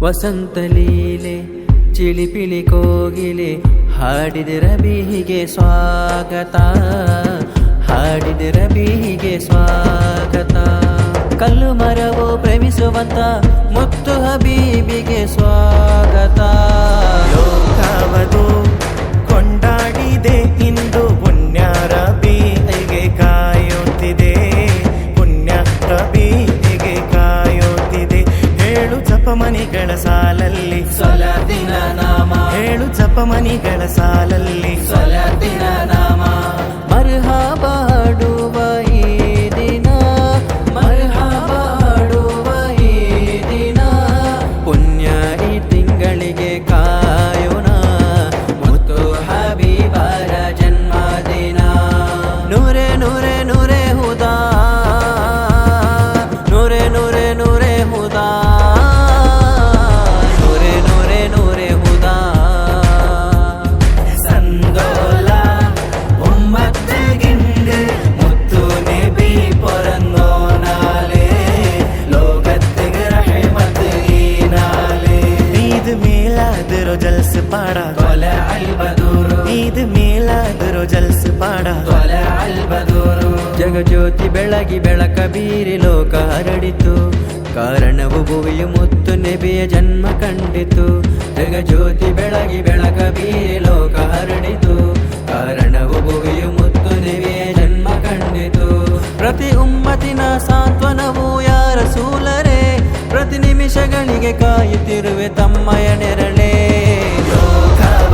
ವಸಂತ ಲೀಲೆ ಚಿಳಿಪಿಳಿ ಕೋಗಿಲೆ, ಹಾಡಿದ ರಬಿಹಿಗೆ ಸ್ವಾಗತ. ಹಾಡಿದ ರಬಿಹಿಗೆ ಸ್ವಾಗತ. ಕಲ್ಲು ಮರವು ಪ್ರೇಮಿಸುವಂತ ಮುತ್ತು ಹಬೀಬಿಗೆ ಸ್ವಾಗತ. ಜಪಮಣಿಗಳ ಸಾಲಲ್ಲಿ. ಸೊಲದಿನ ನಾಮ. ಏಳು ಜಪಮಣಿಗಳ ಸಾಲಲ್ಲಿ. ಸೊಲದಿನ ಪಾಡ. ಮೇಲಾದರು ಜಲ್ಸ ಪಾಡ. ಜಗಜ್ಯೋತಿ ಬೆಳಗಿ ಬೆಳಕ ಬೀರಿ ಲೋಕ ಹರಡಿತು. ಕಾರಣ ಭುವಿಯು ಮುತ್ತು ನೆಬೆಯ ಜನ್ಮ ಕಂಡಿತು. ಜಗಜ್ಯೋತಿ ಬೆಳಗಿ ಬೆಳಕ ಬೀರಿ ಲೋಕ ಹರಡಿತು. ಕಾರಣ ಭುವಿಯು ಮುತ್ತು ನೆಬೆಯ ಜನ್ಮ ಕಂಡಿತು. ಪ್ರತಿ ಉಮ್ಮತಿನ ಸಾಂತ್ವನವು ಯಾರ ಸೂಲರೆ? ಪ್ರತಿ ನಿಮಿಷಗಳಿಗೆ ಕಾಯುತ್ತಿರುವೆ ತಮ್ಮಯ ನೆರಳೇ.